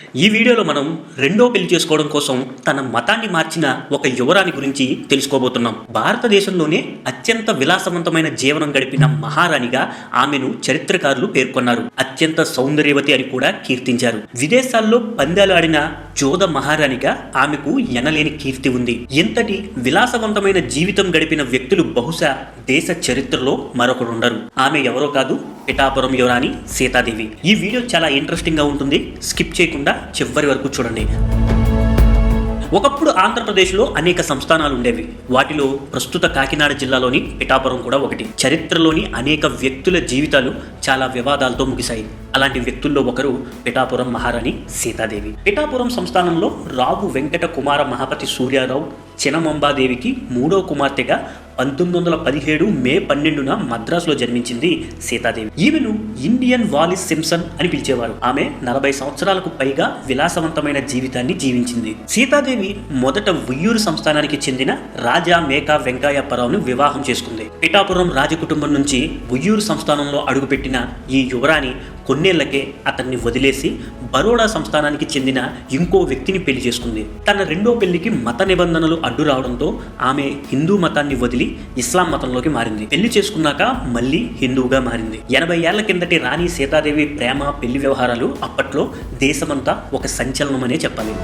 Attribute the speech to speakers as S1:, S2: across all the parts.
S1: ఈ వీడియోలో మనం రెండో పెళ్ళి చేసుకోవడం కోసం తన మతాన్ని మార్చిన ఒక యువరాణి గురించి తెలుసుకోబోతున్నాం. భారతదేశంలోనే అత్యంత విలాసవంతమైన జీవనం గడిపిన మహారాణిగా ఆమెను చరిత్రకారులు పేర్కొన్నారు. అత్యంత సౌందర్యవతి అని కూడా కీర్తించారు. విదేశాల్లో పందాలు ఆడిన జోధ మహారాణిగా ఆమెకు ఎనలేని కీర్తి ఉంది. ఇంతటి విలాసవంతమైన జీవితం గడిపిన వ్యక్తులు బహుశా దేశ చరిత్రలో మరొకరుండరు. ఆమె ఎవరో కాదు పిఠాపురం యువరాణి సీతాదేవి. ఈ వీడియో చాలా ఇంట్రెస్టింగ్గా ఉంటుంది. స్కిప్ చేయకుండా చివరి వరకు చూడండి. ఒకప్పుడు ఆంధ్రప్రదేశ్లో అనేక సంస్థానాలు ఉండేవి. వాటిలో ప్రస్తుత కాకినాడ జిల్లాలోని పిఠాపురం కూడా ఒకటి. చరిత్రలోని అనేక వ్యక్తుల జీవితాలు చాలా వివాదాలతో ముగిశాయి. అలాంటి వ్యక్తుల్లో ఒకరు పిఠాపురం మహారాణి సీతాదేవి. పిఠాపురం సంస్థానంలో రావు వెంకట కుమార మహాపతి సూర్యారావు చినమంబాదేవికి మూడో కుమార్తెగా పంతొమ్మిది వందల పదిహేడు మే పన్నెండున మద్రాసులో జన్మించింది సీతాదేవి. ఈమెను ఇండియన్ వాలిస్ సిమ్సన్ అని పిలిచేవారు. ఆమె నలభై సంవత్సరాలకు పైగా విలాసవంతమైన జీవితాన్ని జీవించింది. సీతాదేవి మొదట ఉయ్యూరు సంస్థానానికి చెందిన రాజా మేకా వెంకయ్యప్పరావును వివాహం చేసుకుంది. పిఠాపురం రాజకుటుంబం నుంచి ఉయ్యూరు సంస్థానంలో అడుగుపెట్టిన ఈ యువరాణి కొన్నేళ్ళకే అతన్ని వదిలేసి బరోడా సంస్థానానికి చెందిన ఇంకో వ్యక్తిని పెళ్ళి చేసుకుంది. తన రెండో పెళ్ళికి మత నిబంధనలు అడ్డు రావడంతో ఆమె హిందూ మతాన్ని వదిలి ఇస్లాం మతంలోకి మారింది. పెళ్ళి చేసుకున్నాక మళ్ళీ హిందువుగా మారింది. ఎనభై ఏళ్ళ కిందటి రాణి సీతాదేవి ప్రేమ పెళ్ళి వ్యవహారాలు అప్పట్లో దేశమంతా ఒక సంచలనమనే చెప్పాలి.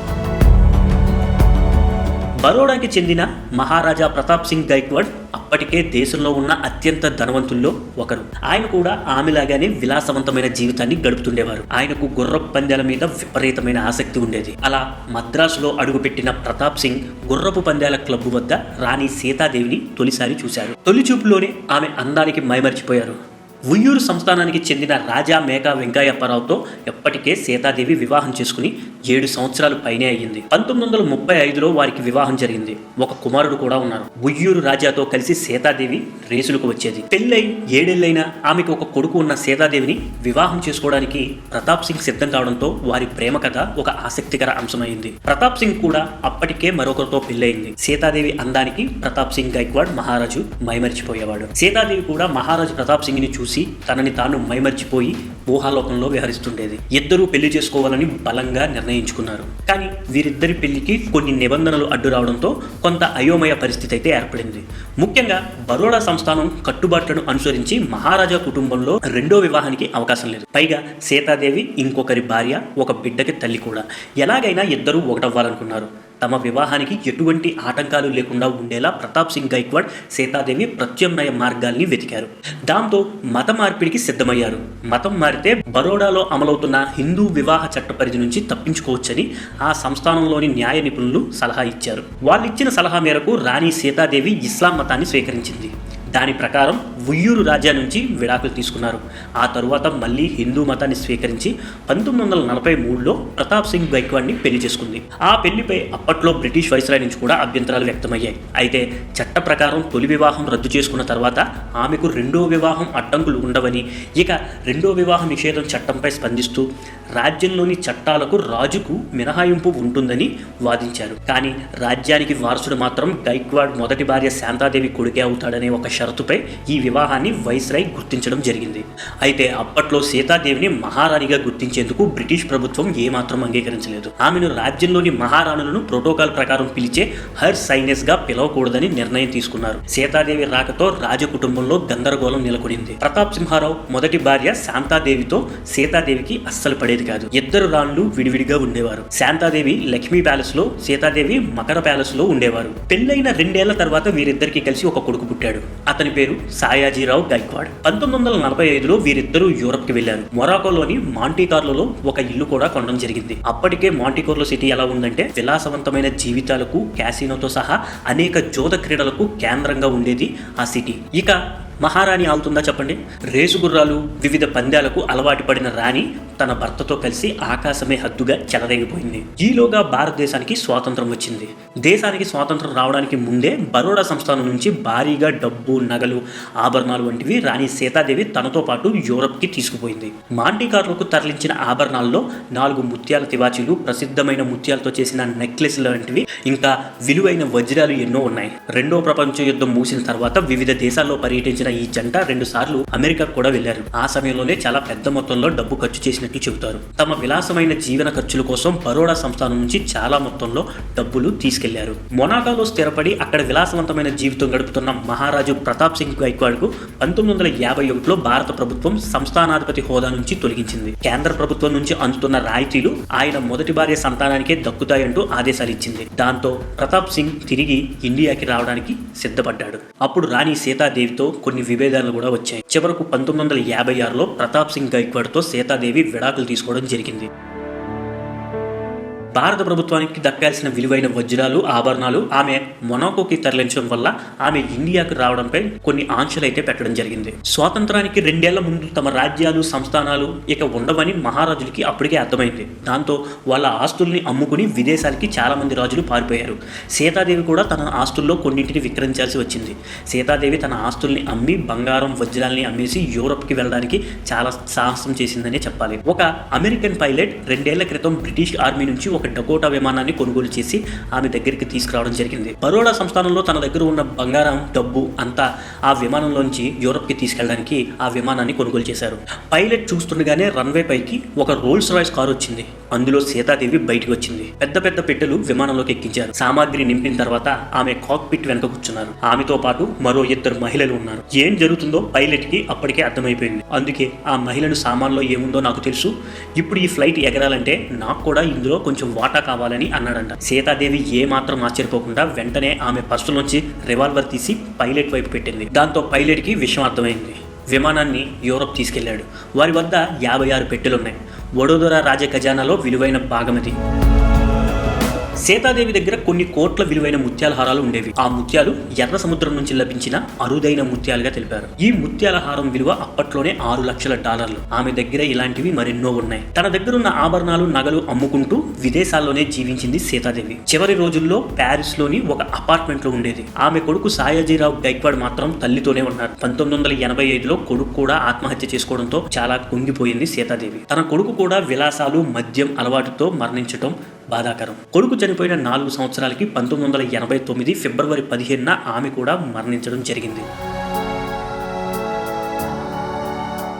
S1: బరోడాకి చెందిన మహారాజా ప్రతాప్ సింగ్ గైక్వాడ్ అప్పటికే దేశంలో ఉన్న అత్యంత ధనవంతుల్లో ఒకరు. ఆయన కూడా ఆమెలాగానే విలాసవంతమైన జీవితాన్ని గడుపుతుండేవారు. ఆయనకు గుర్రపు పందాల మీద విపరీతమైన ఆసక్తి ఉండేది. అలా మద్రాసులో అడుగుపెట్టిన ప్రతాప్ సింగ్ గుర్రపు పందాల క్లబ్ వద్ద రాణి సీతాదేవిని తొలిసారి చూశారు. తొలి చూపులోనే ఆమె అందానికి మైమరిచిపోయారు. ఉయ్యూరు సంస్థానానికి చెందిన రాజా మేఘా వెంకయ్యప్పరావుతో ఎప్పటికే సీతాదేవి వివాహం చేసుకుని ఏడు సంవత్సరాలు పైనే అయ్యింది. పంతొమ్మిది వందల ముప్పై ఐదులో వారికి వివాహం జరిగింది. ఒక కుమారుడు కూడా ఉన్నారు. ఉయ్యూరు రాజాతో కలిసి సీతాదేవి రేసులకు వచ్చేది. పెళ్ళై ఏడేళ్ళైనా ఆమెకు ఒక కొడుకు ఉన్న సీతాదేవిని వివాహం చేసుకోవడానికి ప్రతాప్ సింగ్ సిద్ధం కావడంతో వారి ప్రేమ కథ ఒక ఆసక్తికర అంశమైంది. ప్రతాప్ సింగ్ కూడా అప్పటికే మరొకరితో పెళ్ళయింది. సీతాదేవి అందానికి ప్రతాప్ సింగ్ గైక్వాడ్ మహారాజు మైమరిచిపోయేవాడు. సీతాదేవి కూడా మహారాజు ప్రతాప్ సింగ్ని చూసి తనని తాను మైమర్చిపోయి ఊహాలోకంలో విహరిస్తుండేది. ఇద్దరూ పెళ్ళి చేసుకోవాలని బలంగా నిర్ణయించుకున్నారు. కానీ వీరిద్దరి పెళ్ళికి కొన్ని నిబంధనలు అడ్డు రావడంతో కొంత అయోమయ పరిస్థితి అయితే ఏర్పడింది. ముఖ్యంగా బరోడా సంస్థానం కట్టుబాట్లను అనుసరించి మహారాజా కుటుంబంలో రెండో వివాహానికి అవకాశం లేదు. పైగా సీతాదేవి ఇంకొకరి భార్య ఒక బిడ్డకి తల్లి కూడా. ఎలాగైనా ఇద్దరూ ఒకటవ్వాలనుకున్నారు. తమ వివాహానికి ఎటువంటి ఆటంకాలు లేకుండా ఉండేలా ప్రతాప్ సింగ్ గైక్వాడ్ సీతాదేవి ప్రత్యామ్నాయ మార్గాల్ని వెతికారు. దాంతో మత మార్పిడికి సిద్ధమయ్యారు. మతం మారితే బరోడాలో అమలవుతున్న హిందూ వివాహ చట్ట పరిధి నుంచి తప్పించుకోవచ్చని ఆ సంస్థానంలోని న్యాయ నిపుణులు సలహా ఇచ్చారు. వాళ్ళిచ్చిన సలహా మేరకు రాణి సీతాదేవి ఇస్లాం మతాన్ని స్వీకరించింది. దాని ప్రకారం ఉయ్యూరు రాజ్యా నుంచి విడాకులు తీసుకున్నారు. ఆ తరువాత మళ్ళీ హిందూ మతాన్ని స్వీకరించి పంతొమ్మిది వందల నలభై మూడులో ప్రతాప్ సింగ్ గైక్వాడ్ని పెళ్ళి చేసుకుంది. ఆ పెళ్ళిపై అప్పట్లో బ్రిటిష్ వైస్రాయ్ నుంచి కూడా అభ్యంతరాలు వ్యక్తమయ్యాయి. అయితే చట్ట ప్రకారం తొలి వివాహం రద్దు చేసుకున్న తర్వాత ఆమెకు రెండో వివాహం అడ్డంకులు ఉండవని ఇక రెండో వివాహ నిషేధం చట్టంపై స్పందిస్తూ రాజ్యంలోని చట్టాలకు రాజుకు మినహాయింపు ఉంటుందని వాదించారు. కానీ రాజ్యానికి వారసుడు మాత్రం గైక్వాడ్ మొదటి భార్య శాంతాదేవి కొడుకే అవుతాడనే ఒక షరతుపై ఈ వివాహాన్ని వైస్రాయ్ గుర్తించడం జరిగింది. అయితే అప్పట్లో సీతాదేవిని మహారాణిగా గుర్తించేందుకు బ్రిటిష్ ప్రభుత్వం ఏమాత్రం అంగీకరించలేదు. ఆమెను రాజ్యంలోని మహారాణులను ప్రోటోకాల్ ప్రకారం పిలిచే హర్ సైనెస్గా పిలవకూడదని నిర్ణయం తీసుకున్నారు. సీతాదేవి రాకతో రాజ కుటుంబంలో గందరగోళం నెలకొనింది. ప్రతాప్ సింహారావు మొదటి భార్య శాంతాదేవితో సీతాదేవికి అస్సలు పడేది కాదు. ఇద్దరు రాణులు విడివిడిగా ఉండేవారు. శాంతాదేవి లక్ష్మీ ప్యాలెస్లో సీతాదేవి మకర ప్యాలెస్లో ఉండేవారు. పెళ్ళైన రెండేళ్ళ తర్వాత వీరిద్దరికి కలిసి ఒక కొడుకు పుట్టాడు. అతని పేరు సాయాజీరావు గైక్వాడ్. పంతొమ్మిది వందల నలభై ఐదులో వీరిద్దరూ యూరప్కి వెళ్ళారు మొరాకోలోని మాంటికార్లలో ఒక ఇల్లు కూడా కొనడం జరిగింది. అప్పటికే మాంటికోర్లో సిటీ ఎలా ఉందంటే విలాసవంతమైన జీవితాలకు క్యాసినోతో సహా అనేక జోద క్రీడలకు కేంద్రంగా ఉండేది ఆ సిటీ. ఇక మహారాణి ఆగుతుందా చెప్పండి? రేసు గుర్రాలు వివిధ పందాలకు అలవాటు పడిన రాణి తన భర్తతో కలిసి ఆకాశమే హద్దుగా చెలరేగిపోయింది. ఈలోగా భారతదేశానికి స్వాతంత్రం వచ్చింది. దేశానికి స్వాతంత్రం రావడానికి ముందే బరోడా సంస్థానం నుంచి భారీగా డబ్బు నగలు ఆభరణాలు వంటివి రాణి సీతాదేవి తనతో పాటు యూరప్కి తీసుకుపోయింది. మాంటికార్లకు తరలించిన ఆభరణాల్లో నాలుగు ముత్యాల తివాచీలు ప్రసిద్ధమైన ముత్యాలతో చేసిన నెక్లెస్ లాంటివి ఇంకా విలువైన వజ్రాలు ఎన్నో ఉన్నాయి. రెండో ప్రపంచ యుద్ధం ముగిసిన తర్వాత వివిధ దేశాల్లో పర్యటించిన చేసిన ఈ జంట రెండు సార్లు అమెరికా కూడా వెళ్ళారు ఆ సమయంలోనే చాలా పెద్ద మొత్తంలో డబ్బు ఖర్చు చేసినట్లు చెబుతారు. తమ విలాసమైన జీవన ఖర్చుల కోసం బరోడా సంస్థానం నుంచి చాలా మొత్తంలో డబ్బులు తీసుకెళ్ళారు. మొనాకోలో స్థిరపడి అక్కడ విలాసవంతమైన జీవితం గడుపుతున్న మహారాజు ప్రతాప్ సింగ్ గైక్వాడ్కు పంతొమ్మిది వందల యాభై ఒకటిలో భారత ప్రభుత్వం సంస్థానాధిపతి హోదా నుంచి తొలగించింది. కేంద్ర ప్రభుత్వం నుంచి అందుతున్న రాయితీలు ఆయన మొదటి భార్య సంతానానికే దక్కుతాయంటూ ఆదేశాలు ఇచ్చింది. దాంతో ప్రతాప్ సింగ్ తిరిగి ఇండియాకి రావడానికి సిద్ధపడ్డాడు. అప్పుడు రాణి సీతాదేవితో కొన్ని విభేదాలు కూడా వచ్చాయి. చివరకు పంతొమ్మిది వందల యాభై ఆరులో ప్రతాప్ సింగ్ గైక్వాడ్తో సీతాదేవి విడాకులు తీసుకోవడం జరిగింది. భారత ప్రభుత్వానికి దక్కాల్సిన విలువైన వజ్రాలు ఆభరణాలు ఆమె మొనాకోకి తరలించడం వల్ల ఆమె ఇండియాకు రావడంపై కొన్ని ఆంక్షలు అయితే పెట్టడం జరిగింది. స్వాతంత్రానికి రెండేళ్ళ ముందు తమ రాజ్యాలు సంస్థానాలు ఇక ఉండవని మహారాజులకి అప్పటికే అర్థమైంది. దాంతో వాళ్ళ ఆస్తుల్ని అమ్ముకుని విదేశాలకి చాలా మంది రాజులు పారిపోయారు. సీతాదేవి కూడా తన ఆస్తుల్లో కొన్నింటిని విక్రయించాల్సి వచ్చింది. సీతాదేవి తన ఆస్తుల్ని అమ్మి బంగారం వజ్రాల్ని అమ్మేసి యూరప్కి వెళ్ళడానికి చాలా సాహసం చేసిందనే చెప్పాలి. ఒక అమెరికన్ పైలట్ రెండేళ్ళ క్రితం బ్రిటిష్ ఆర్మీ నుంచి ఒక డకోటా విమానాన్ని కొనుగోలు చేసి ఆమె దగ్గరికి తీసుకురావడం జరిగింది. బరోడా సంస్థానంలో తన దగ్గర ఉన్న బంగారం డబ్బు అంతా ఆ విమానంలోంచి యూరప్కి తీసుకెళ్ళడానికి ఆ విమానాన్ని కొనుగోలు చేశారు. పైలట్ చూస్తుండగానే రన్వే పైకి ఒక రోల్స్ రాయ్స్ కారు వచ్చింది అందులో సీతాదేవి బయటికి వచ్చింది. పెద్ద పెద్ద పెట్టెలు విమానంలోకి ఎక్కించారు. సామాగ్రి నింపిన తర్వాత ఆమె కాక్పిట్ వెనక కూర్చున్నారు. ఆమెతో పాటు మరో ఇద్దరు మహిళలు ఉన్నారు. ఏం జరుగుతుందో పైలట్కి అప్పటికే అర్థమైపోయింది. అందుకే ఆ మహిళను సామాన్లో ఏముందో నాకు తెలుసు. ఇప్పుడు ఈ ఫ్లైట్ ఎగరాలంటే నాకు కూడా ఇందులో కొంచెం వాటా కావాలని అన్నాడంట. సీతాదేవి ఏ మాత్రం ఆశ్చర్యపోకుండా వెంటనే ఆమె పర్సులోంచి రివాల్వర్ తీసి పైలట్ వైపు పెట్టింది. దాంతో పైలట్కి విషయం అర్థమైంది. విమానాన్ని యూరప్ తీసుకెళ్ళాడు. వారి వద్ద యాభై ఆరు పెట్టెలున్నాయి. వడోదర రాజ ఖజానాలో విలువైన భాగమది సీతాదేవి దగ్గర కొన్ని కోట్ల విలువైన ముత్యాల హారాలు ఉండేవి. ఆ ముత్యాలు ఎర్ర సముద్రం నుంచి లభించిన అరుదైన ముత్యాలుగా తెలిపారు. ఈ ముత్యాల హారం విలువ అప్పట్లోనే ఆరు లక్షల డాలర్లు. ఆమె దగ్గర ఇలాంటివి మరెన్నో ఉన్నాయి. తన దగ్గరున్న ఆభరణాలు నగలు అమ్ముకుంటూ విదేశాల్లోనే జీవించింది సీతాదేవి. చివరి రోజుల్లో ప్యారిస్లోని ఒక అపార్ట్మెంట్లో ఉండేది. ఆమె కొడుకు సాయాజీరావు గైక్వాడ్ మాత్రం తల్లితోనే ఉన్నారు. పంతొమ్మిది వందల ఎనభై ఐదులో కొడుకు కూడా ఆత్మహత్య చేసుకోవడంతో చాలా కుంగిపోయింది సీతాదేవి. తన కొడుకు కూడా విలాసాలు మద్యం అలవాటుతో మరణించటం బాధాకరం. కొడుకు చనిపోయిన నాలుగు సంవత్సరాలకి పంతొమ్మిది వందల ఎనభై తొమ్మిది ఫిబ్రవరి పదిహేనున ఆమె కూడా మరణించడం జరిగింది.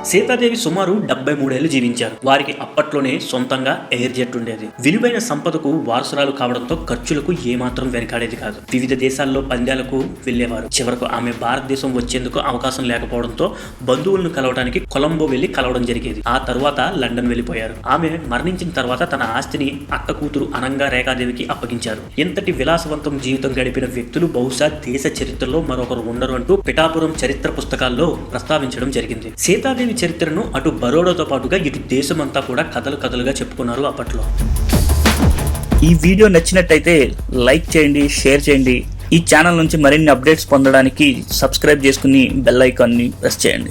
S1: సీతాదేవి సుమారు డెబ్బై మూడేళ్ళు జీవించారు. వారికి అప్పట్లోనే సొంతంగా ఎయిర్ జెట్ ఉండేది. విలువైన సంపదకు వారసురాలు కావడంతో ఖర్చులకు ఏమాత్రం వెనకాడేది కాదు. వివిధ దేశాల్లో పంద్యాలకు వెళ్ళేవారు చివరకు ఆమె భారతదేశం వచ్చేందుకు అవకాశం లేకపోవడంతో బంధువులను కలవడానికి కొలంబో వెళ్ళి కలవడం జరిగేది. ఆ తర్వాత లండన్ వెళ్ళిపోయారు ఆమె మరణించిన తర్వాత తన ఆస్తిని అక్క కూతురు అనంగా రేఖాదేవికి అప్పగించారు. ఇంతటి విలాసవంతం జీవితం గడిపిన వ్యక్తులు బహుశా దేశ చరిత్రలో మరొకరు ఉండరు అంటూ పిఠాపురం చరిత్ర పుస్తకాల్లో ప్రస్తావించడం జరిగింది. సీతాదేవి చరిత్రను అటు బరోడాతో పాటుగా ఇటు దేశమంతా కూడా కథలు కథలుగా చెప్పుకున్నారు అప్పట్లో.
S2: ఈ వీడియో నచ్చినట్టయితే లైక్ చేయండి షేర్ చేయండి. ఈ ఛానల్ నుంచి మరిన్ని అప్డేట్స్ పొందడానికి సబ్స్క్రైబ్ చేసుకుని బెల్ ఐకాన్ని ప్రెస్ చేయండి.